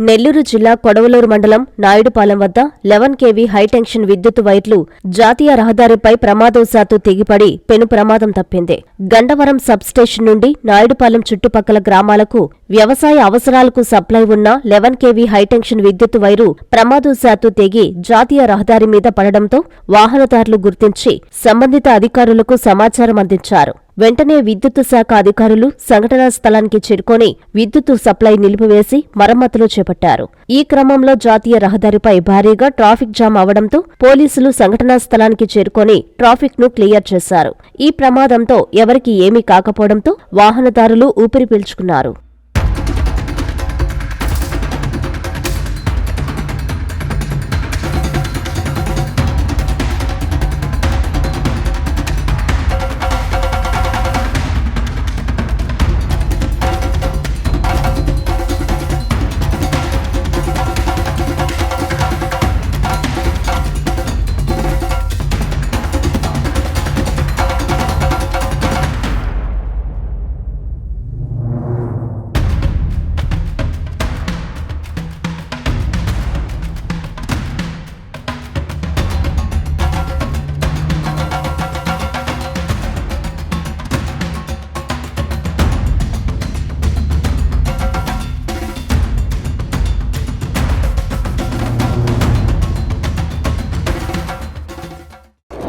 నెల్లూరు జిల్లా కొడవలూరు మండలం నాయుడుపాలెం వద్ద లెవెన్ కేవీ హైటెన్షన్ విద్యుత్ వైర్లు జాతీయ రహదారిపై ప్రమాదవశాత్తు తెగిపడి పెను ప్రమాదం తప్పింది. గండవరం సబ్స్టేషన్ నుండి నాయుడుపాలెం చుట్టుపక్కల గ్రామాలకు వ్యవసాయ అవసరాలకు సప్లై ఉన్న లెవెన్ కేవీ హైటెన్షన్ విద్యుత్ వైరు ప్రమాదవశాత్తు తెగి జాతీయ రహదారి మీద పడడంతో వాహనదారులు గుర్తించి సంబంధిత అధికారులకు సమాచారం అందించారు. వెంటనే విద్యుత్ శాఖ అధికారులు సంఘటనా స్థలానికి చేరుకొని విద్యుత్ సప్లై నిలిపివేసి మరమ్మతులు చేపట్టారు. ఈ క్రమంలో జాతీయ రహదారిపై భారీగా ట్రాఫిక్ జామ్ అవడంతో పోలీసులు సంఘటనా స్థలానికి చేరుకొని ట్రాఫిక్ను క్లియర్ చేశారు. ఈ ప్రమాదంతో ఎవరికి ఏమీ కాకపోవడంతో వాహనదారులు ఊపిరి పీల్చుకున్నారు.